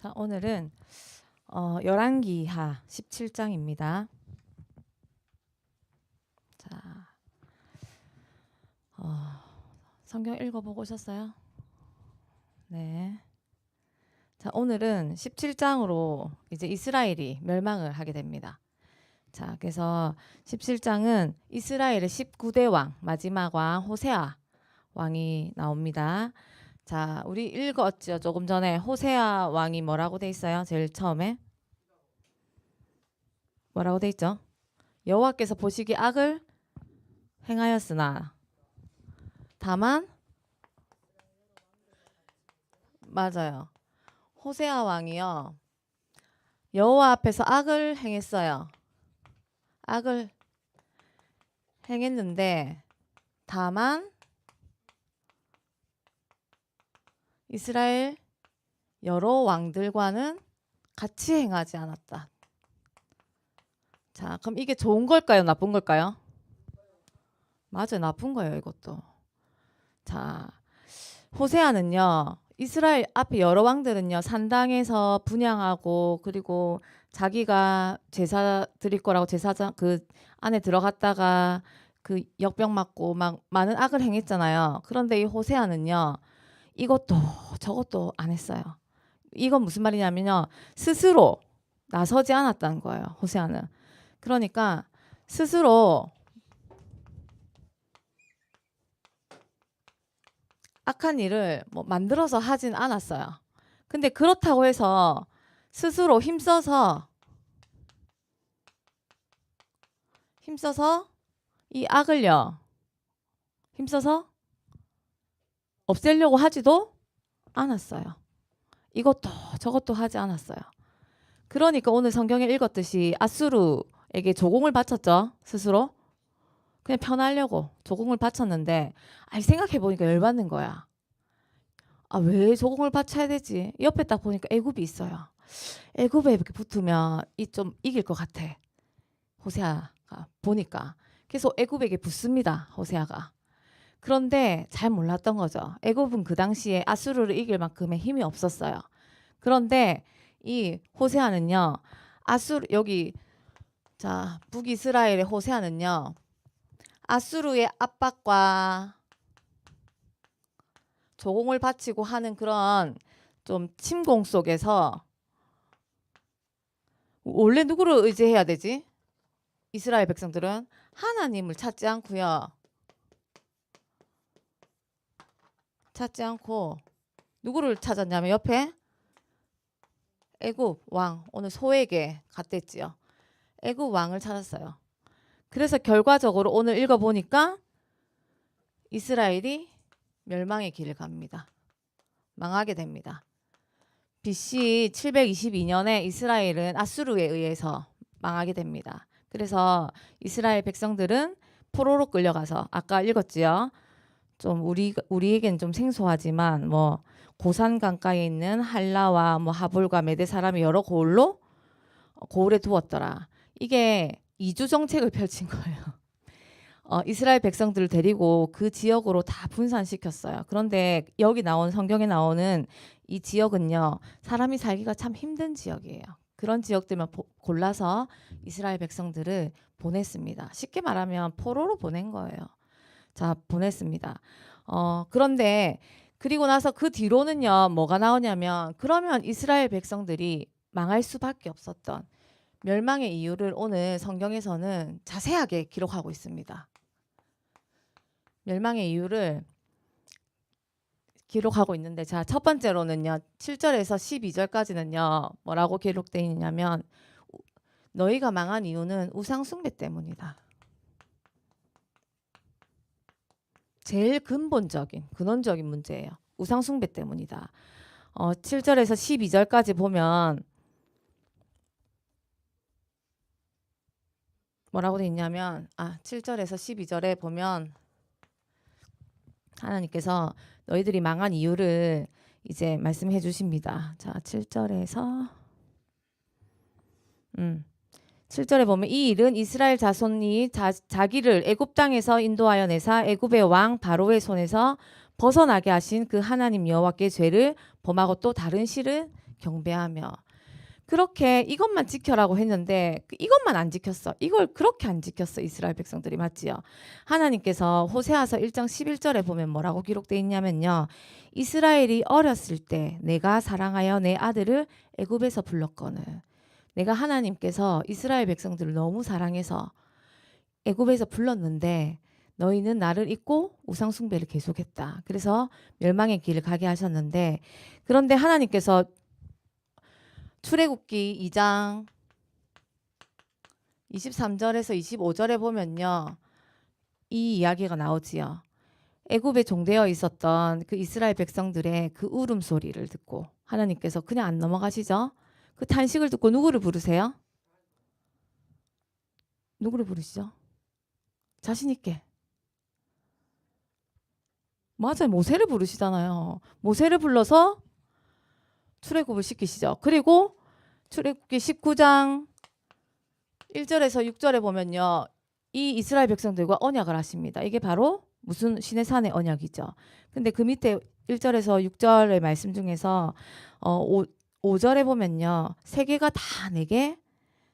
자, 오늘은 어, 열왕기하 17장입니다. 자, 어, 성경 읽어보고 오셨어요? 네. 자, 오늘은 17장으로 이제 이스라엘이 멸망을 하게 됩니다. 자, 그래서 17장은 이스라엘의 19대 왕, 마지막 왕 호세아 왕이 나옵니다. 자, 우리 읽었죠. 조금 전에 호세아 왕이 뭐라고 돼 있어요? 제일 처음에 뭐라고 돼 있죠? 여호와께서 보시기 악을 행하였으나 다만 맞아요. 호세아 왕이요. 여호와 앞에서 악을 행했어요. 악을 행했는데 다만 이스라엘 여러 왕들과는 같이 행하지 않았다. 자, 그럼 이게 좋은 걸까요? 나쁜 걸까요? 맞아요. 나쁜 거예요, 이것도. 자, 호세아는요. 이스라엘 앞에 여러 왕들은요. 산당에서 분양하고 그리고 자기가 제사 드릴 거라고 제사장 그 안에 들어갔다가 그 역병 맞고 막 많은 악을 행했잖아요. 그런데 이 호세아는요. 이것도 저것도 안 했어요. 이건 무슨 말이냐면요. 스스로 나서지 않았다는 거예요. 호세아는. 그러니까 스스로 악한 일을 뭐 만들어서 하진 않았어요. 근데 그렇다고 해서 스스로 힘써서 힘써서 이 악을요. 힘써서 없애려고 하지도 않았어요. 이것도 저것도 하지 않았어요. 그러니까 오늘 성경에 읽었듯이 아수르에게 조공을 바쳤죠. 스스로. 그냥 편하려고 조공을 바쳤는데 아니 생각해 보니까 열받는 거야. 아 왜 조공을 바쳐야 되지? 옆에 딱 보니까 애굽이 있어요. 애굽에 이렇게 붙으면 이 좀 이길 것 같아. 호세아가 보니까 계속 애굽에게 붙습니다. 호세아가. 그런데 잘 몰랐던 거죠. 애굽은 그 당시에 아수르를 이길 만큼의 힘이 없었어요. 그런데 이 호세아는요. 아수르 여기 자 북이스라엘의 호세아는요. 아수르의 압박과 조공을 바치고 하는 그런 좀 침공 속에서 원래 누구를 의지해야 되지? 이스라엘 백성들은 하나님을 찾지 않고요. 찾지 않고 누구를 찾았냐면 옆에 애굽 왕 오늘 소에게 갔댔지요. 애굽 왕을 찾았어요. 그래서 결과적으로 오늘 읽어 보니까 이스라엘이 멸망의 길을 갑니다. 망하게 됩니다. BC 722년에 이스라엘은 아수르에 의해서 망하게 됩니다. 그래서 이스라엘 백성들은 포로로 끌려가서 아까 읽었지요. 좀 우리 우리에겐 좀 생소하지만 뭐 고산 강가에 있는 한라와 뭐 하볼과 메대 사람이 여러 고을로 고을에 두었더라. 이게 이주 정책을 펼친 거예요. 어, 이스라엘 백성들을 데리고 그 지역으로 다 분산시켰어요. 그런데 여기 나온 성경에 나오는 이 지역은요 사람이 살기가 참 힘든 지역이에요. 그런 지역들만 보- 골라서 이스라엘 백성들을 보냈습니다. 쉽게 말하면 포로로 보낸 거예요. 자 보냈습니다. 어, 그런데 그리고 나서 그 뒤로는요 뭐가 나오냐면 그러면 이스라엘 백성들이 망할 수밖에 없었던 멸망의 이유를 오늘 성경에서는 자세하게 기록하고 있습니다. 멸망의 이유를 기록하고 있는데 자, 첫 번째로는요. 7절에서 12절까지는요. 뭐라고 기록되어 있냐면 우- 너희가 망한 이유는 우상 숭배 때문이다. 제일 근본적인 근원적인 문제예요. 우상 숭배 때문이다. 어, 7절에서 12절까지 보면 뭐라고 돼 있냐면 아 7절에서 12절에 보면 하나님께서 너희들이 망한 이유를 이제 말씀해 주십니다. 자 7절에서 음 7절에 보면 이 일은 이스라엘 자손이 자, 자기를 애굽 땅에서 인도하여 내사 애굽의 왕 바로의 손에서 벗어나게 하신 그 하나님 여호와께 죄를 범하고 또 다른 실은 경배하며 그렇게 이것만 지켜라고 했는데 그 이것만 안 지켰어. 이걸 그렇게 안 지켰어. 이스라엘 백성들이 맞지요. 하나님께서 호세아서 1장 11절에 보면 뭐라고 기록돼 있냐면요. 이스라엘이 어렸을 때 내가 사랑하여 내 아들을 애굽에서 불렀거늘. 내가 하나님께서 이스라엘 백성들을 너무 사랑해서 애굽에서 불렀는데 너희는 나를 잊고 우상 숭배를 계속했다. 그래서 멸망의 길을 가게 하셨는데 그런데 하나님께서 출애굽기 2장 23절에서 25절에 보면요. 이 이야기가 나오지요. 애굽에 종되어 있었던 그 이스라엘 백성들의 그 울음 소리를 듣고 하나님께서 그냥 안 넘어가시죠? 그 탄식을 듣고 누구를 부르세요? 누구를 부르시죠? 자신 있게. 맞아요. 모세를 부르시잖아요. 모세를 불러서 출애굽을 시키시죠. 그리고 출애굽기 19장 1절에서 6절에 보면요. 이 이스라엘 백성들과 언약을 하십니다. 이게 바로 무슨 신의 산의 언약이죠. 근데 그 밑에 1절에서 6절의 말씀 중에서 어 5, 5절에 보면요. 세계가 다 내게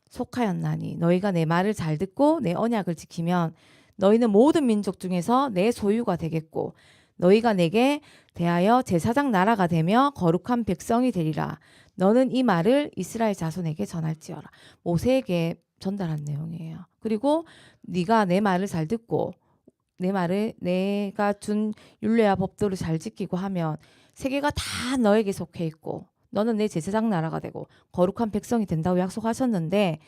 속하였나니 너희가 내 말을 잘 듣고 내 언약을 지키면 너희는 모든 민족 중에서 내 소유가 되겠고 너희가 내게 대하여 제사장 나라가 되며 거룩한 백성이 되리라. 너는 이 말을 이스라엘 자손에게 전할지어라. 모세에게 전달한 내용이에요. 그리고 네가 내 말을 잘 듣고 내 말을 내가 준 율례와 법도를 잘 지키고 하면 세계가 다 너에게 속해 있고 너는 내 제사장 나라가 되고 거룩한 백성이 된다고 약속하셨는데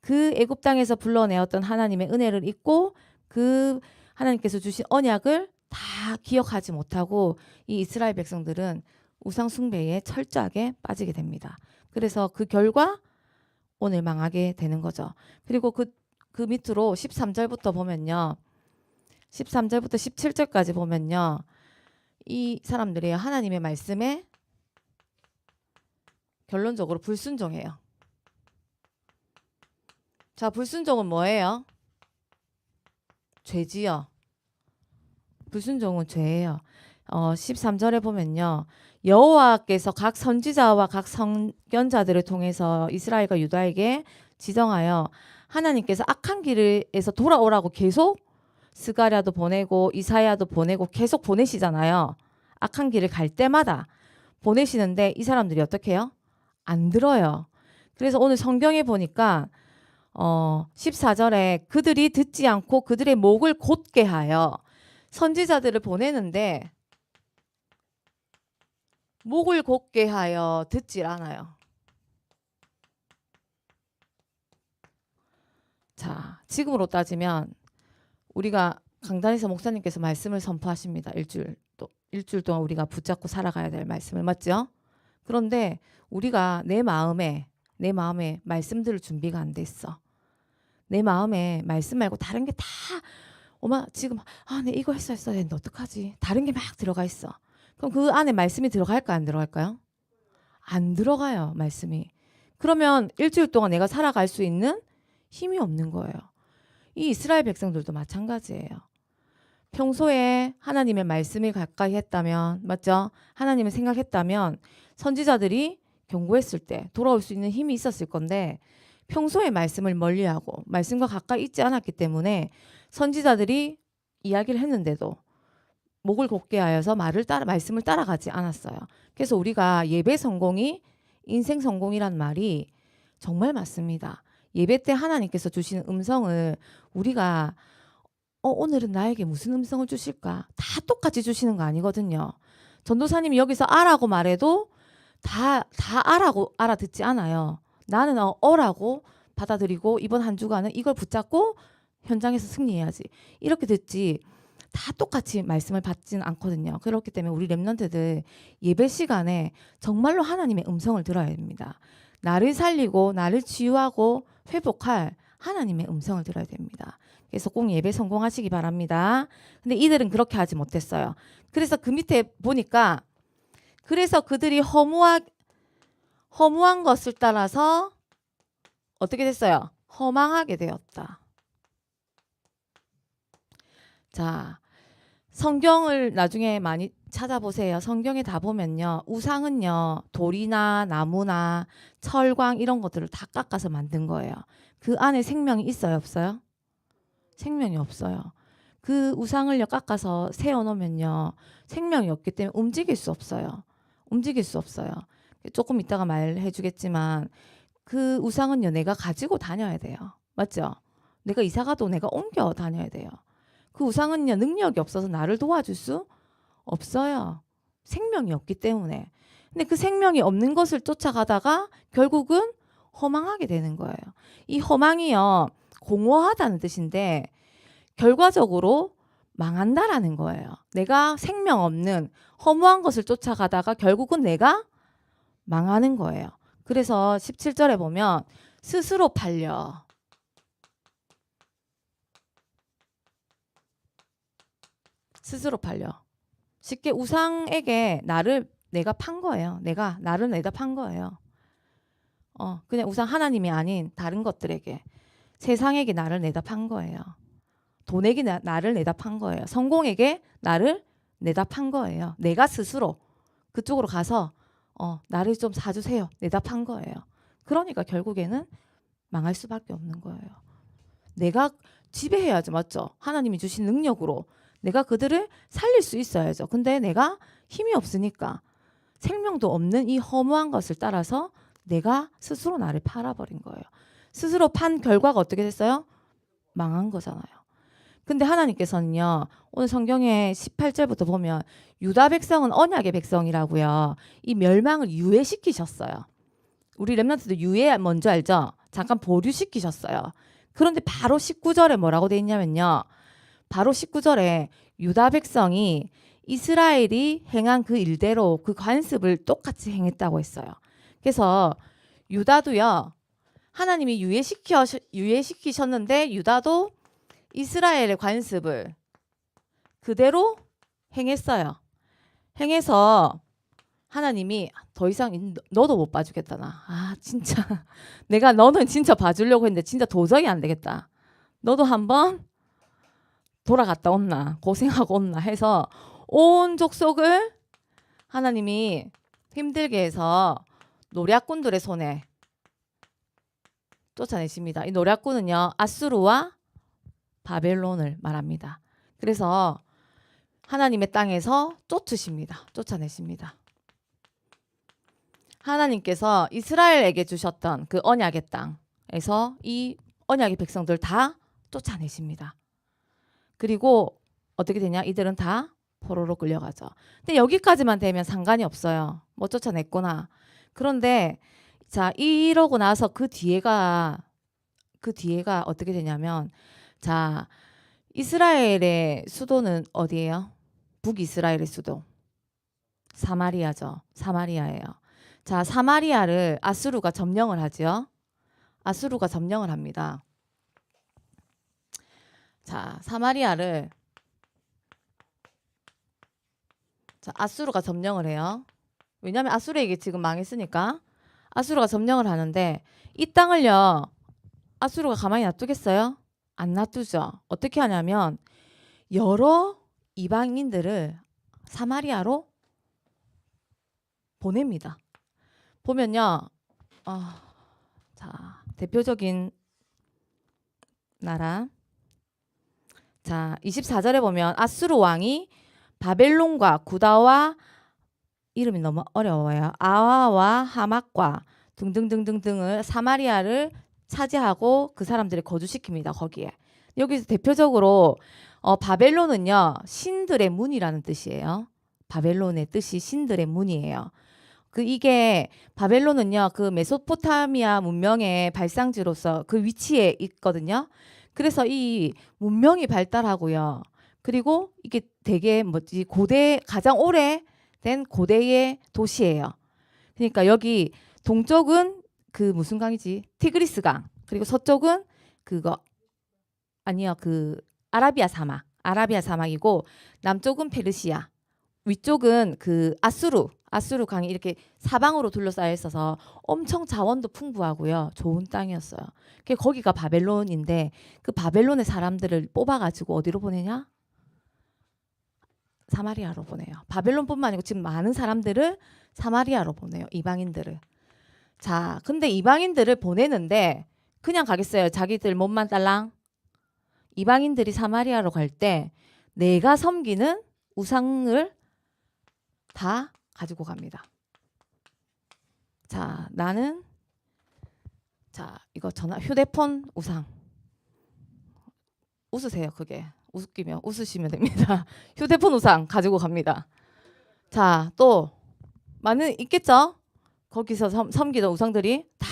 그 애굽 땅에서 불러내었던 하나님의 은혜를 잊고 그 하나님께서 주신 언약을 다 기억하지 못하고 이 이스라엘 백성들은 우상 숭배에 철저하게 빠지게 됩니다. 그래서 그 결과 오늘 망하게 되는 거죠. 그리고 그, 그 밑으로 13절부터 보면요. 13절부터 17절까지 보면요. 이 사람들이 하나님의 말씀에 결론적으로 불순종해요. 자, 불순종은 뭐예요? 죄지요. 불순종은 죄예요. 어, 13절에 보면요. 여호와께서 각 선지자와 각 선견자들을 통해서 이스라엘과 유다에게 지정하여 하나님께서 악한 길에서 돌아오라고 계속 스가랴도 보내고 이사야도 보내고 계속 보내시잖아요. 악한 길을 갈 때마다 보내시는데 이 사람들이 어떻게 해요? 안 들어요. 그래서 오늘 성경에 보니까 어 14절에 그들이 듣지 않고 그들의 목을 곧게 하여 선지자들을 보내는데 목을 곧게 하여 듣질 않아요. 자, 지금으로 따지면 우리가 강단에서 목사님께서 말씀을 선포하십니다. 일주일 또 일주일 동안 우리가 붙잡고 살아가야 될 말씀을 맞죠? 그런데 우리가 내 마음에 내 마음에 말씀 들을 준비가 안 됐어. 내 마음에 말씀 말고 다른 게 다 엄마 지금 아, 내 이거 했어야 했어야 되는데 어떡하지? 다른 게 막 들어가 있어. 그럼 그 안에 말씀이 들어갈까 안 들어갈까요? 안 들어가요, 말씀이. 그러면 일주일 동안 내가 살아갈 수 있는 힘이 없는 거예요. 이 이스라엘 백성들도 마찬가지예요. 평소에 하나님의 말씀이 가까이 했다면, 맞죠? 하나님을 생각했다면 선지자들이 경고했을 때 돌아올 수 있는 힘이 있었을 건데 평소에 말씀을 멀리하고 말씀과 가까이 있지 않았기 때문에 선지자들이 이야기를 했는데도 목을 곧게 하여서 말을 따라 말씀을 따라가지 않았어요. 그래서 우리가 예배 성공이 인생 성공이란 말이 정말 맞습니다. 예배 때 하나님께서 주시는 음성을 우리가 어, 오늘은 나에게 무슨 음성을 주실까? 다 똑같이 주시는 거 아니거든요. 전도사님이 여기서 아라고 말해도 다, 다 아라고 알아듣지 않아요. 나는 어, 어라고 받아들이고 이번 한 주간은 이걸 붙잡고 현장에서 승리해야지. 이렇게 듣지. 다 똑같이 말씀을 받지는 않거든요. 그렇기 때문에 우리 랩런트들 예배 시간에 정말로 하나님의 음성을 들어야 됩니다. 나를 살리고 나를 치유하고 회복할 하나님의 음성을 들어야 됩니다. 그래서 꼭 예배 성공하시기 바랍니다. 근데 이들은 그렇게 하지 못했어요. 그래서 그 밑에 보니까 그래서 그들이 허무하, 허무한 것을 따라서 어떻게 됐어요? 허망하게 되었다. 자, 성경을 나중에 많이 찾아보세요. 성경에 다 보면요. 우상은요. 돌이나 나무나 철광 이런 것들을 다 깎아서 만든 거예요. 그 안에 생명이 있어요, 없어요? 생명이 없어요. 그 우상을요 깎아서 세워 놓으면요. 생명이 없기 때문에 움직일 수 없어요. 움직일 수 없어요. 조금 이따가 말해 주겠지만 그 우상은요 내가 가지고 다녀야 돼요. 맞죠? 내가 이사 가도 내가 옮겨 다녀야 돼요. 그 우상은요 능력이 없어서 나를 도와줄 수 없어요. 생명이 없기 때문에. 근데 그 생명이 없는 것을 쫓아가다가 결국은 허망하게 되는 거예요. 이 허망이요 공허하다는 뜻인데 결과적으로 망한다라는 거예요. 내가 생명 없는 허무한 것을 쫓아가다가 결국은 내가 망하는 거예요. 그래서 17절에 보면 스스로 팔려 스스로 팔려. 쉽게 우상에게 나를 내가 판 거예요. 내가 나를 내다 판 거예요. 어, 그냥 우상 하나님이 아닌 다른 것들에게 세상에게 나를 내다 판 거예요. 돈에게 나, 나를 내다 판 거예요. 성공에게 나를 내다 판 거예요. 내가 스스로 그쪽으로 가서 어, 나를 좀 사주세요. 내다 판 거예요. 그러니까 결국에는 망할 수밖에 없는 거예요. 내가 지배해야죠. 맞죠? 하나님이 주신 능력으로 내가 그들을 살릴 수 있어야죠. 근데 내가 힘이 없으니까 생명도 없는 이 허무한 것을 따라서 내가 스스로 나를 팔아버린 거예요. 스스로 판 결과가 어떻게 됐어요? 망한 거잖아요. 근데 하나님께서는요, 오늘 성경에 18절부터 보면 유다 백성은 언약의 백성이라고요. 이 멸망을 유예시키셨어요. 우리 렘넌트도 유예 먼저 알죠? 잠깐 보류시키셨어요. 그런데 바로 19절에 뭐라고 돼 있냐면요. 바로 19절에 유다 백성이 이스라엘이 행한 그 일대로 그 관습을 똑같이 행했다고 했어요. 그래서 유다도요. 하나님이 유예시켜 유예시키셨는데 유다도 이스라엘의 관습을 그대로 행했어요. 행해서 하나님이 더 이상 인- 너도 못 봐주겠다 나. 아 진짜 내가 너는 진짜 봐주려고 했는데 진짜 도저히 안 되겠다. 너도 한번 돌아갔다 온나 고생하고 온나 해서 온 족속을 하나님이 힘들게 해서 노략군들의 손에 쫓아내십니다. 이 노략군은요 아수르와 바벨론을 말합니다. 그래서 하나님의 땅에서 쫓으십니다. 쫓아내십니다. 하나님께서 이스라엘에게 주셨던 그 언약의 땅에서 이 언약의 백성들 다 쫓아내십니다. 그리고 어떻게 되냐? 이들은 다 포로로 끌려가죠. 근데 여기까지만 되면 상관이 없어요. 뭐 쫓아냈구나. 그런데 자 이러고 나서 그 뒤에가 그 뒤에가 어떻게 되냐면 자 이스라엘의 수도는 어디예요? 북이스라엘의 수도 사마리아죠. 사마리아예요. 자 사마리아를 아수르가 점령을 하죠. 아수르가 점령을 합니다. 자 사마리아를 자 아수르가 점령을 해요. 왜냐하면 아수르에게 지금 망했으니까 아수르가 점령을 하는데 이 땅을요 아수르가 가만히 놔두겠어요? 안 놔두죠. 어떻게 하냐면 여러 이방인들을 사마리아로 보냅니다. 보면요, 어, 자 대표적인 나라. 자 24절에 보면 아수르 왕이 바벨론과 구다와 이름이 너무 어려워요. 아와와 하막과 등등등등등을 사마리아를 차지하고 그 사람들을 거주시킵니다. 거기에 여기서 대표적으로 어, 바벨론은요 신들의 문이라는 뜻이에요. 바벨론의 뜻이 신들의 문이에요. 그 이게 바벨론은요 그 메소포타미아 문명의 발상지로서 그 위치에 있거든요. 그래서 이 문명이 발달하고요. 그리고 이게 되게 뭐지 고대 가장 오래 된 고대의 도시예요. 그러니까 여기 동쪽은 그 무슨 강이지? 티그리스 강. 그리고 서쪽은 그거 아니요. 그 아라비아 사막. 아라비아 사막이고 남쪽은 페르시아. 위쪽은 그 아수르. 아수르 강이 이렇게 사방으로 둘러싸여 있어서 엄청 자원도 풍부하고요. 좋은 땅이었어요. 그 거기가 바벨론인데 그 바벨론의 사람들을 뽑아 가지고 어디로 보내냐? 사마리아로 보내요. 바벨론뿐만 아니고 지금 많은 사람들을 사마리아로 보내요. 이방인들을. 자, 근데 이방인들을 보내는데 그냥 가겠어요. 자기들 몸만 딸랑. 이방인들이 사마리아로 갈 때 내가 섬기는 우상을 다 가지고 갑니다. 자, 나는 자, 이거 전화 휴대폰 우상. 웃으세요, 그게. 웃기면 웃으시면 됩니다. 휴대폰 우상 가지고 갑니다. 자, 또 많은 있겠죠? 거기서 섬, 섬기던 우상들이 다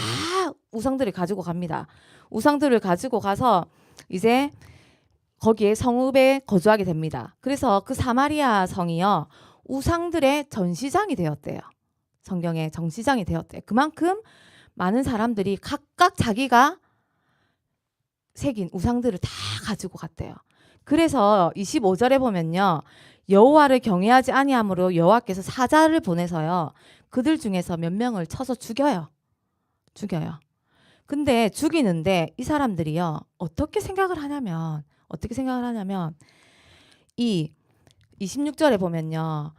우상들이 가지고 갑니다. 우상들을 가지고 가서 이제 거기에 성읍에 거주하게 됩니다. 그래서 그 사마리아 성이요 우상들의 전시장이 되었대요. 성경의 정시장이 되었대요. 그만큼 많은 사람들이 각각 자기가 새긴 우상들을 다 가지고 갔대요. 그래서 25절에 보면요. 여호와를 경외하지 아니함으로 여호와께서 사자를 보내서요. 그들 중에서 몇 명을 쳐서 죽여요. 죽여요. 근데 죽이는데 이 사람들이요. 어떻게 생각을 하냐면 어떻게 생각을 하냐면 이 26절에 보면요.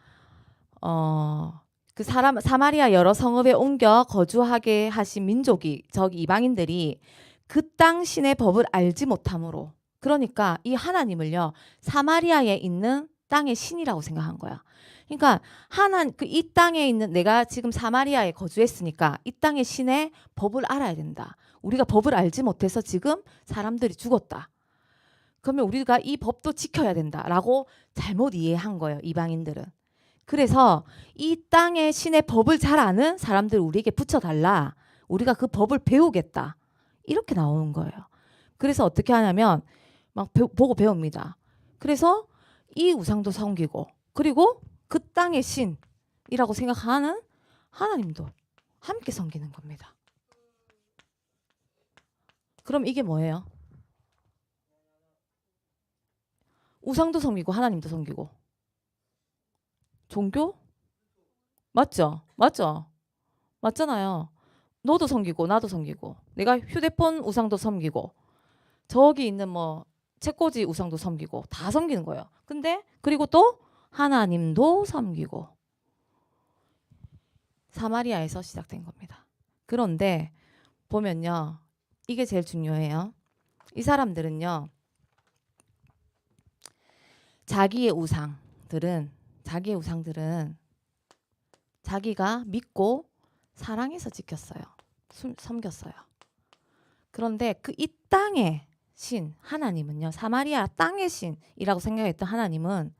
어, 그 사람 사마리아 여러 성읍에 옮겨 거주하게 하신 민족이 저기 이방인들이 그 땅 신의 법을 알지 못함으로 그러니까 이 하나님을요. 사마리아에 있는 땅의 신이라고 생각한 거야. 그러니까 하나 그이 땅에 있는 내가 지금 사마리아에 거주했으니까 이 땅의 신의 법을 알아야 된다. 우리가 법을 알지 못해서 지금 사람들이 죽었다. 그러면 우리가 이 법도 지켜야 된다라고 잘못 이해한 거예요. 이방인들은. 그래서 이 땅의 신의 법을 잘 아는 사람들 우리에게 붙여달라. 우리가 그 법을 배우겠다. 이렇게 나오는 거예요. 그래서 어떻게 하냐면 막 배- 보고 배웁니다. 그래서 이 우상도 섬기고 그리고 그 땅의 신이라고 생각하는 하나님도 함께 섬기는 겁니다. 그럼 이게 뭐예요? 우상도 섬기고 하나님도 섬기고 종교? 맞죠? 맞죠? 맞잖아요. 너도 섬기고 나도 섬기고 내가 휴대폰 우상도 섬기고 저기 있는 뭐 책꽂이 우상도 섬기고 다 섬기는 거예요. 근데 그리고 또 하나님도 섬기고 사마리아에서 시작된 겁니다. 그런데 보면요. 이게 제일 중요해요. 이 사람들은요. 자기의 우상들은 자기의 우상들은 자기가 믿고 사랑해서 지켰어요. 숨- 섬겼어요. 그런데 그 이 땅의 신 하나님은요. 사마리아 땅의 신이라고 생각했던 하나님은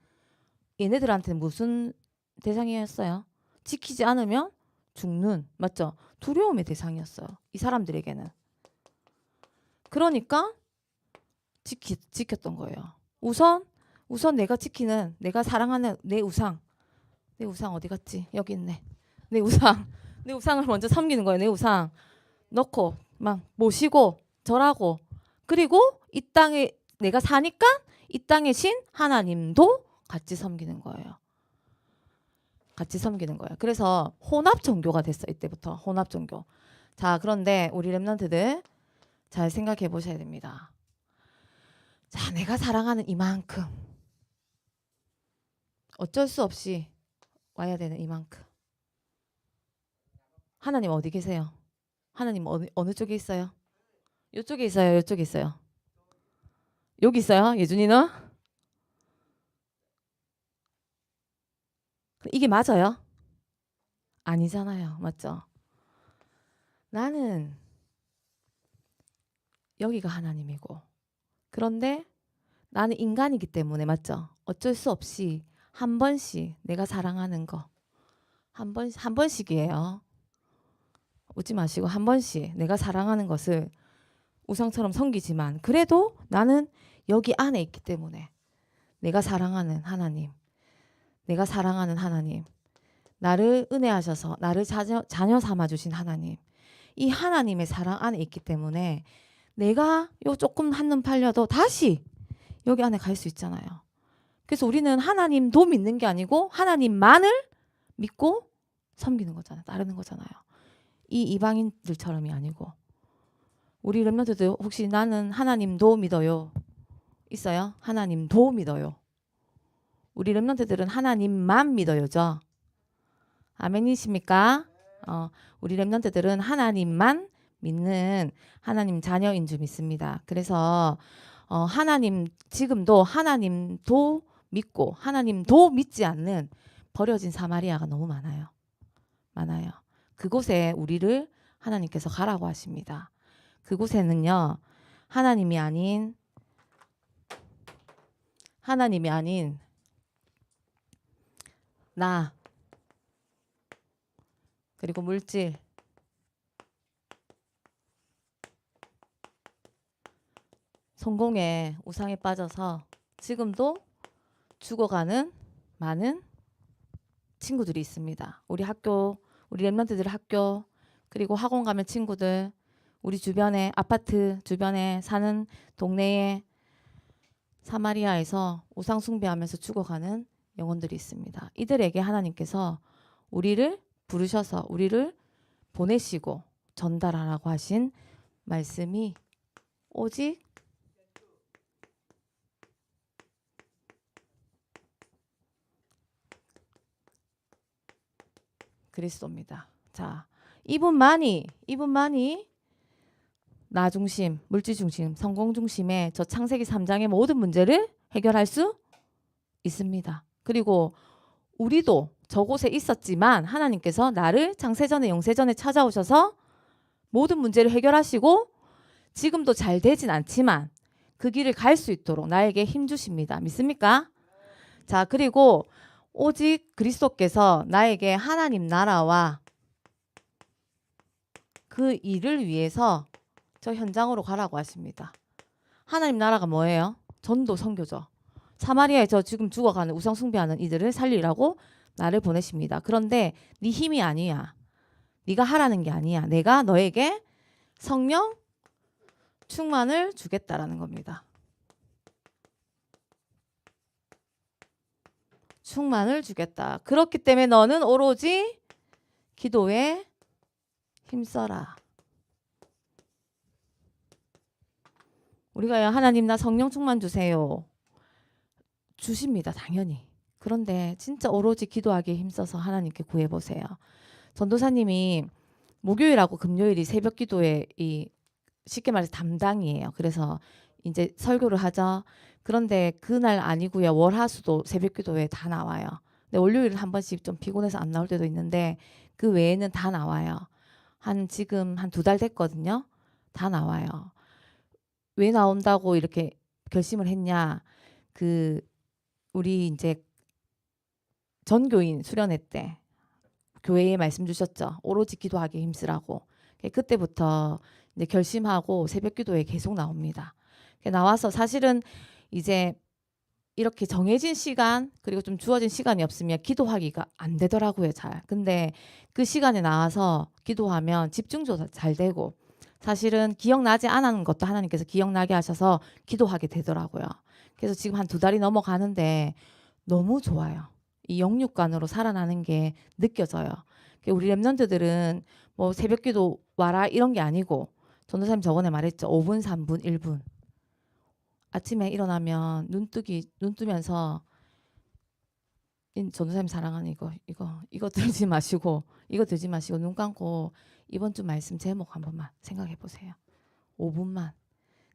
얘네들한테 무슨 대상이었어요? 지키지 않으면 죽는 맞죠? 두려움의 대상이었어요. 이 사람들에게는. 그러니까 지키, 지켰던 거예요. 우선 우선 내가 지키는 내가 사랑하는 내 우상 내 우상 어디 갔지? 여기 있네. 내 우상 내 우상을 먼저 섬기는 거예요. 내 우상 넣고 막 모시고 절하고 그리고 이 땅에 내가 사니까 이 땅의 신 하나님도 같이 섬기는 거예요. 같이 섬기는 거예요. 그래서 혼합 종교가 됐어 이때부터 혼합 종교. 자 그런데 우리 랩런트들 잘 생각해 보셔야 됩니다. 자 내가 사랑하는 이만큼 어쩔 수 없이 와야 되는 이만큼. 하나님 어디 계세요? 하나님 어느 어느 쪽에 있어요? 이쪽에 있어요. 이쪽에 있어요. 여기 있어요. 예준이는? 이게 맞아요? 아니잖아요. 맞죠? 나는 여기가 하나님이고 그런데 나는 인간이기 때문에 맞죠? 어쩔 수 없이 한 번씩 내가 사랑하는 거 한 번 한 번씩이에요. 웃지 마시고 한 번씩 내가 사랑하는 것을 우상처럼 섬기지만 그래도 나는 여기 안에 있기 때문에 내가 사랑하는 하나님, 내가 사랑하는 하나님, 나를 은혜하셔서 나를 자녀, 자녀 삼아 주신 하나님, 이 하나님의 사랑 안에 있기 때문에 내가 요 조금 한눈 팔려도 다시 여기 안에 갈 수 있잖아요. 그래서 우리는 하나님도 믿는 게 아니고 하나님만을 믿고 섬기는 거잖아요. 따르는 거잖아요. 이 이방인들처럼이 아니고 우리 렘넌트들 혹시 나는 하나님도 믿어요. 있어요? 하나님도 믿어요. 우리 렘넌트들은 하나님만 믿어요죠. 아멘이십니까? 어, 우리 렘넌트들은 하나님만 믿는 하나님 자녀인 줄 믿습니다. 그래서 어, 하나님 지금도 하나님도 믿고 하나님도 믿지 않는 버려진 사마리아가 너무 많아요. 많아요. 그곳에 우리를 하나님께서 가라고 하십니다. 그곳에는요. 하나님이 아닌 하나님이 아닌 나 그리고 물질 성공에 우상에 빠져서 지금도 죽어가는 많은 친구들이 있습니다. 우리 학교, 우리 랩런트들 학교, 그리고 학원 가면 친구들, 우리 주변에 아파트 주변에 사는 동네에 사마리아에서 우상 숭배하면서 죽어가는 영혼들이 있습니다. 이들에게 하나님께서 우리를 부르셔서 우리를 보내시고 전달하라고 하신 말씀이 오직 그리스도입니다. 자, 이분만이 이분만이 나 중심, 물질 중심, 성공 중심의 저 창세기 3장의 모든 문제를 해결할 수 있습니다. 그리고 우리도 저곳에 있었지만 하나님께서 나를 창세전에 영세전에 찾아오셔서 모든 문제를 해결하시고 지금도 잘 되진 않지만 그 길을 갈 수 있도록 나에게 힘 주십니다. 믿습니까? 자, 그리고 오직 그리스도께서 나에게 하나님 나라와 그 일을 위해서 저 현장으로 가라고 하십니다. 하나님 나라가 뭐예요? 전도 선교죠. 사마리아에 저 지금 죽어가는 우상 숭배하는 이들을 살리라고 나를 보내십니다. 그런데 네 힘이 아니야. 네가 하라는 게 아니야. 내가 너에게 성령 충만을 주겠다라는 겁니다. 충만을 주겠다. 그렇기 때문에 너는 오로지 기도에 힘써라. 우리가 하나님 나 성령 충만 주세요. 주십니다. 당연히. 그런데 진짜 오로지 기도하기에 힘써서 하나님께 구해 보세요. 전도사님이 목요일하고 금요일이 새벽 기도에 이 쉽게 말해서 담당이에요. 그래서 이제 설교를 하죠. 그런데 그날 아니고요. 월화수도 새벽 기도에 다 나와요. 근데 월요일은 한 번씩 좀 피곤해서 안 나올 때도 있는데 그 외에는 다 나와요. 한 지금 한 두 달 됐거든요. 다 나와요. 왜 나온다고 이렇게 결심을 했냐? 그 우리 이제 전교인 수련회 때 교회에 말씀 주셨죠. 오로지 기도하기 힘쓰라고. 그때부터 이제 결심하고 새벽 기도에 계속 나옵니다. 나와서 사실은 이제 이렇게 정해진 시간 그리고 좀 주어진 시간이 없으면 기도하기가 안 되더라고요 잘 근데 그 시간에 나와서 기도하면 집중도 잘 되고 사실은 기억나지 않은 것도 하나님께서 기억나게 하셔서 기도하게 되더라고요. 그래서 지금 한 두 달이 넘어가는데 너무 좋아요. 이 영육간으로 살아나는 게 느껴져요. 우리 랩런트들은 뭐 새벽기도 와라 이런 게 아니고 전도사님 저번에 말했죠. 5분 3분 1분. 아침에 일어나면 눈뜨기 눈 뜨면서 전도사님 사랑하는 이거 이거 이거 들지 마시고 이거 들지 마시고 눈 감고 이번 주 말씀 제목 한 번만 생각해 보세요. 5분만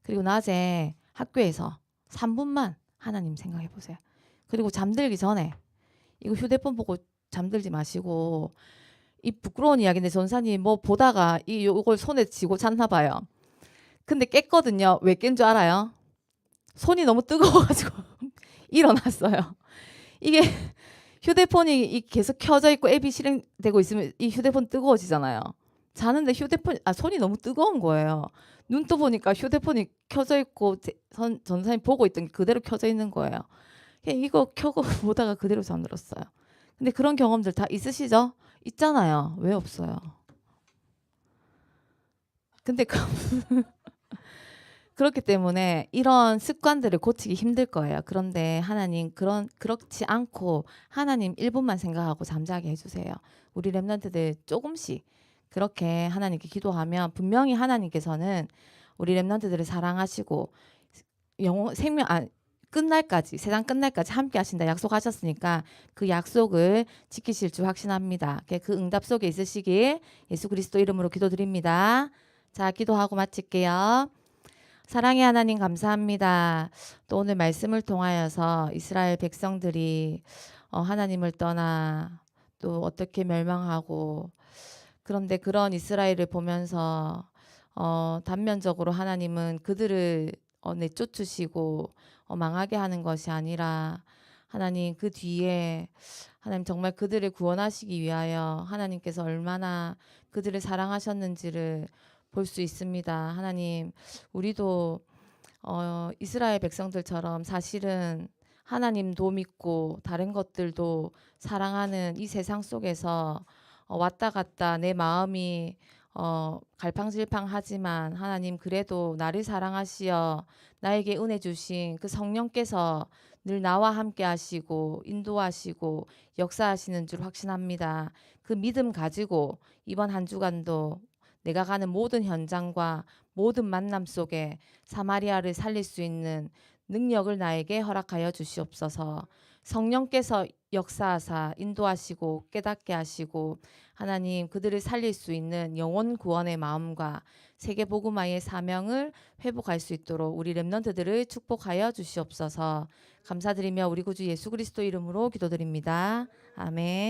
그리고 낮에 학교에서 3분만 하나님 생각해 보세요. 그리고 잠들기 전에 이거 휴대폰 보고 잠들지 마시고 이 부끄러운 이야기인데 전사님 뭐 보다가 이 요걸 손에 쥐고 잤나 봐요. 근데 깼거든요. 왜 깬 줄 알아요? 손이 너무 뜨거워가지고 일어났어요. 이게 휴대폰이 계속 켜져 있고 앱이 실행되고 있으면 이 휴대폰 뜨거워지잖아요. 자는데 휴대폰 아 손이 너무 뜨거운 거예요. 눈 떠 보니까 휴대폰이 켜져 있고 전 전사님 보고 있던 게 그대로 켜져 있는 거예요. 이거 켜고 보다가 그대로 잠들었어요. 근데 그런 경험들 다 있으시죠? 있잖아요. 왜 없어요? 근데 그 그렇기 때문에 이런 습관들을 고치기 힘들 거예요. 그런데 하나님 그런 그렇지 않고 하나님 1분만 생각하고 잠자게 해주세요. 우리 렘넌트들 조금씩 그렇게 하나님께 기도하면 분명히 하나님께서는 우리 렘넌트들을 사랑하시고 영혼 생명 아 끝날까지 세상 끝날까지 함께 하신다 약속하셨으니까 그 약속을 지키실 줄 확신합니다. 그 응답 속에 있으시길 예수 그리스도 이름으로 기도드립니다. 자, 기도하고 마칠게요. 사랑의 하나님 감사합니다. 또 오늘 말씀을 통하여서 이스라엘 백성들이 어, 하나님을 떠나 또 어떻게 멸망하고 그런데 그런 이스라엘을 보면서 어, 단면적으로 하나님은 그들을 어, 내쫓으시고 어, 망하게 하는 것이 아니라 하나님 그 뒤에 하나님 정말 그들을 구원하시기 위하여 하나님께서 얼마나 그들을 사랑하셨는지를 볼 수 있습니다. 하나님 우리도 어, 이스라엘 백성들처럼 사실은 하나님도 믿고 다른 것들도 사랑하는 이 세상 속에서 어, 왔다 갔다 내 마음이 어, 갈팡질팡하지만 하나님 그래도 나를 사랑하시어 나에게 은혜 주신 그 성령께서 늘 나와 함께 하시고 인도하시고 역사하시는 줄 확신합니다. 그 믿음 가지고 이번 한 주간도 내가 가는 모든 현장과 모든 만남 속에 사마리아를 살릴 수 있는 능력을 나에게 허락하여 주시옵소서. 성령께서 역사하사 인도하시고 깨닫게 하시고 하나님 그들을 살릴 수 있는 영혼 구원의 마음과 세계 복음화의 사명을 회복할 수 있도록 우리 렘넌트들을 축복하여 주시옵소서. 감사드리며 우리 구주 예수 그리스도 이름으로 기도드립니다. 아멘.